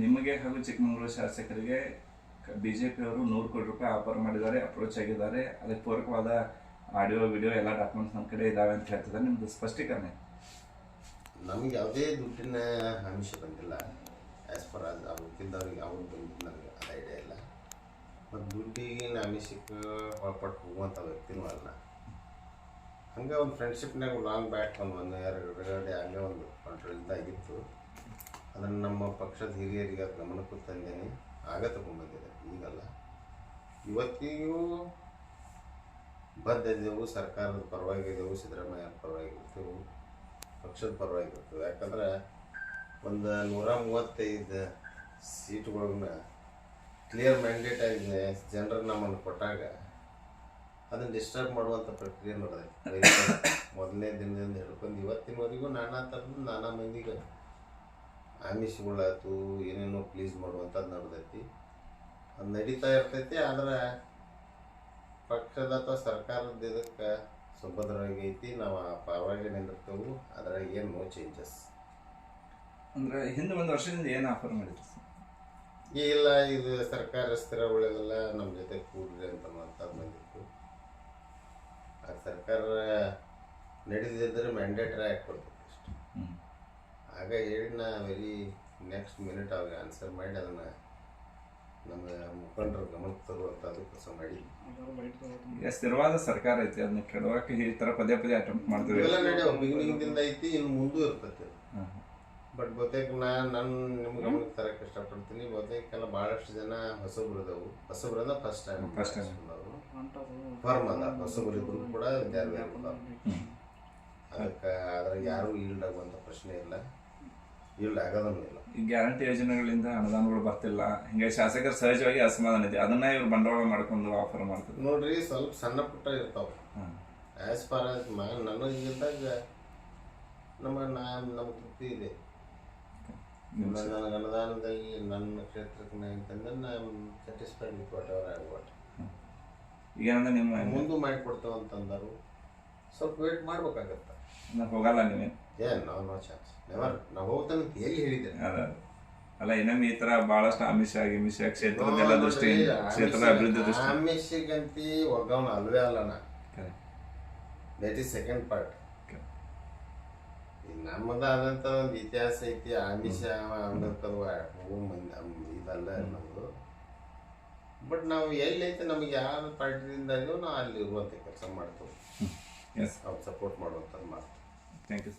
ನಿಮಗೆ ಹಾಗೂ ಚಿಕ್ಕಮಗಳೂರು ಶಾಸಕರಿಗೆ ಬಿಜೆಪಿ ಅವರು ನೂರು ಕೋಟಿ ರೂಪಾಯಿ ಆಫರ್ ಮಾಡಿದ್ದಾರೆ ಅಪ್ರೋಚ್ ಆಗಿದ್ದಾರೆ. ಅದಕ್ಕೆ ಪೂರಕವಾದ ಆಡಿಯೋ ವಿಡಿಯೋ ಎಲ್ಲ ಡಾಕ್ಯುಮೆಂಟ್ಸ್ ನಮ್ಮ ಕಡೆ ಇದ್ದಾವೆ ಅಂತ ಹೇಳ್ತಿದ್ದಾರೆ. ನಿಮ್ದು ಸ್ಪಷ್ಟೀಕರಣ ನಮ್ಗೆ ಯಾವುದೇ ದುಡ್ಡಿನ ಆಮಿಷ ಬಂದಿಲ್ಲ. ಆ್ಯಸ್ ಪರ್ ಅದು ಅವ್ರಿಗಿದ್ದವ್ರಿಗೆ ಅವ್ರು ಬಂದಿದ್ದು ನನಗೆ ಅದು ಐಡಿಯಾ ಇಲ್ಲ. ಮತ್ತು ದುಡ್ಡಿಗಿನ ಆಮಿಷಕ್ಕೆ ಒಳಪಟ್ಟು ಹೋಗುವಂಥ ವ್ಯಕ್ತಿನೂ ಅಲ್ಲ. ಹಂಗೆ ಒಂದು ಫ್ರೆಂಡ್ಶಿಪ್ನಾಗ ಲಾಂಗ್ ಬ್ಯಾಟ್ ಒಂದು ಒಂದು ಎರಡು ಹಂಗೆ ಒಂದು ಕಂಟ್ರೋಲ್ ಇದ್ದಾಗಿತ್ತು ಅದನ್ನು ನಮ್ಮ ಪಕ್ಷದ ಹಿರಿಯರಿಗೆ ಗಮನಕ್ಕೂ ತಂದೇನೆ ಆಗ ತಗೊಂಡ್ಬಂದಿದೆ. ಈಗಲ್ಲ. ಇವತ್ತಿಗೂ ಬದ್ಧತೆವು ಸರ್ಕಾರದ ಪರವಾಗಿದ್ದೆವು ಸಿದ್ದರಾಮಯ್ಯ ಪರವಾಗಿರ್ತೇವೆ, ಪಕ್ಷದ ಪರವಾಗಿರ್ತೇವೆ, ಯಾಕಂದ್ರೆ ಒಂದು ನೂರ ಮೂವತ್ತೈದು ಸೀಟ್ಗಳನ್ನ ಕ್ಲಿಯರ್ ಮ್ಯಾಂಡೇಟ್ ಆಗಿದೆ. ಜನರು ನಮ್ಮನ್ನು ಕೊಟ್ಟಾಗ ಅದನ್ನು ಡಿಸ್ಟರ್ಬ್ ಮಾಡುವಂಥ ಪ್ರಕ್ರಿಯೆ ನೋಡಿದೆ ಮೊದಲನೇ ದಿನದಿಂದ ಹಿಡ್ಕೊಂಡು ಇವತ್ತಿನವರೆಗೂ ನಾನಾ ಥರದ ನಾನಾ ಮಂದಿಗೆ ಆಮಿಷಗಳಾಯ್ತು ಏನೇನೋ ಪ್ಲೀಸ್ ಮಾಡುವಂಥದ್ದು ನಡೆದೈತಿ. ಅದು ನಡೀತಾ ಇರ್ತೈತಿ ಆದ್ರೆ ಪಕ್ಷದ ಅಥವಾ ಸರ್ಕಾರದ ಇದಕ್ಕೆ ಸುಭದ್ರವಾಗಿ ಐತಿ ನಾವು ಆ ಪರವಾಗಿ ನಿಂದಿರ್ತೇವೆ ಅದ್ರಾಗ ಏನು ನೋ ಚೇಂಜಸ್ ಅಂದ್ರೆ ಹಿಂದೆ ಒಂದು ವರ್ಷದಿಂದ ಏನು ಆಫರ್ ಮಾಡಿದ್ರು ಇಲ್ಲ ಇದು ಸರ್ಕಾರ ಸ್ಥಿರ ಉಳಿಯೋದಿಲ್ಲ ನಮ್ಮ ಜೊತೆ ಕೂಡ್ರಿ ಅಂತ ಅನ್ನುವಂಥದ್ದು ಬಂದಿತ್ತು. ಆ ಸರ್ಕಾರ ನಡೆದಿದ್ದರೆ ಮ್ಯಾಂಡೇಟ್ರಿ ಆಗಿ ಕೊಡ್ತಿತ್ತು. ಆಗ ಹೇಳಿನ ವೆರಿ ನೆಕ್ಸ್ಟ್ ಮಿನಿಟ್ ಅವಾಗ ಆನ್ಸರ್ ಮಾಡಿ ಅದನ್ನು ನಮ್ಮ ಮುಖಂಡರು ಗಮನಕ್ಕೆ ತರುವಂಥದ್ದು ಕೆಲಸ ಮಾಡಿ. ಸ್ಥಿರವಾದ ಸರ್ಕಾರ ಐತಿ ಅದನ್ನ ಕೆಡವಾಕ ಈ ತರ ಪದೇ ಪದೇ ಅಟೆಂಪ್ಟ್ ಮಾಡ್ತೀವಿ. ಇವೆಲ್ಲ ನಡೆಯೋ ಬಿಗಿನಿಂಗ್ದಿಂದ ಐತಿ ಇನ್ನು ಮುಂದೂ ಇರ್ತೈತೆ. ಬಟ್ ಬಹುತೇಕ ನಾ ನನ್ನ ನಿಮ್ಮ ಗಮನಕ್ಕೆ ತರಕ್ಕೆ ಇಷ್ಟಪಡ್ತೀನಿ ಬಹುತೇಕ ಎಲ್ಲ ಭಾಳಷ್ಟು ಜನ ಹೊಸಬ್ರು ಹೊಸಬ್ರದ ಹೊಸಬ್ರು ಟೈಮ್ ಫಸ್ಟ್ ಟೈಮ್ ಅವರು ಫಾರ್ಮ್ ಅದ ಹೊಸಬ್ರು ಇದ್ರು ಕೂಡ ವಿದ್ಯಾರ್ಥಿ. ಅದಕ್ಕೆ ಅದ್ರಾಗ ಯಾರೂ ಈಲ್ಡ್ ಆಗುವಂಥ ಪ್ರಶ್ನೆ ಇಲ್ಲ. ಈಲ್ಡ್ ಆಗೋದಂಗಿಲ್ಲ ಇಲ್ಲ. ಈ ಗ್ಯಾರಂಟಿ ಯೋಜನೆಗಳಿಂದ ಅನುದಾನಗಳು ಬರ್ತಿಲ್ಲ. ಹಿಂಗೆ ಶಾಸಕರು ಸಹಜವಾಗಿ ಅಸಮಾಧಾನ ಇದೆ. ಅದನ್ನ ಇವ್ರು ಬಂಡವಾಳ ಮಾಡ್ಕೊಂಡು ಆಫರ್ ಮಾಡ್ತಾರೆ ನೋಡ್ರಿ ಸ್ವಲ್ಪ ಸಣ್ಣ ಪುಟ್ಟ ಇರ್ತಾವೆ. ಆ್ಯಸ್ ಫಾರ್ ಆಸ್ ಮ ನನಗಿದ್ದಾಗ ನಮ್ಮ ನಾ ನಮ್ಮ ತೃಪ್ತಿ ಇದೆ. ನನ್ನ ನನಗೆ ಅನುದಾನದಲ್ಲಿ ನನ್ನ ಕ್ಷೇತ್ರಕ್ಕೆ ನಾ ಅಂತಂದ್ರೆ ನಾನು satisfied with whatever I what ಈಗ ನಿಮ್ಮ ಮುಂದೆ ಮಾಡಿಕೊಡ್ತೇವೆ ಅಂತಂದರು. ಸ್ವಲ್ಪ ವೇಟ್ ಮಾಡ್ಬೇಕಾಗತ್ತೆ. ನಾನು ಹೋಗಲ್ಲ ನೀನು? ಏ ನೋ ನೋ ಚಾನ್ಸ್ ನೆವರ್ ನಾವು ಹೋಗ್ತಾನೆ ಅಂತ ಎಲ್ಲಿ ಹೇಳಿದೆ ಅದ ಅಲ್ಲ. ಇನ್ನೊಮ್ಮೆ ಈ ತರ ಬಹಳಷ್ಟು ಆಮಿಷ ಗಿಮಿಷ ಕ್ಷೇತ್ರದೆಲ್ಲ ದೃಷ್ಟಿ ಕ್ಷೇತ್ರದ ಅಭಿವೃದ್ಧಿ ದೃಷ್ಟಿ ಆಮಿಷಗಂತಿ ಒಗ್ಗವನ ಅಲ್ವೇ ಅಲ್ಲ ನಾ. ದಟ್ ಈಸ್ ಸೆಕೆಂಡ್ ಪಾರ್ಟ್ ನಮ್ಮದಾದಂಥ ಒಂದು ಇತಿಹಾಸ ಐತಿ ಆಮಿಷ ಇದಲ್ಲ ನಮ್ಮದು ಬಟ್ ನಾವು ಎಲ್ಲೈತೆ ನಮಗೆ ಯಾವ ಪಾರ್ಟಿಯಿಂದ ಇದೆಯೋ ನಾವು ಅಲ್ಲಿ ಇರುವಂಥ ಕೆಲಸ ಮಾಡ್ತೇವೆ. ಎಸ್ ಅವ್ರು ಸಪೋರ್ಟ್ ಮಾಡುವಂಥದ್ದು ಮಾಡ್ತೇವೆ ಥ್ಯಾಂಕ್ ಯು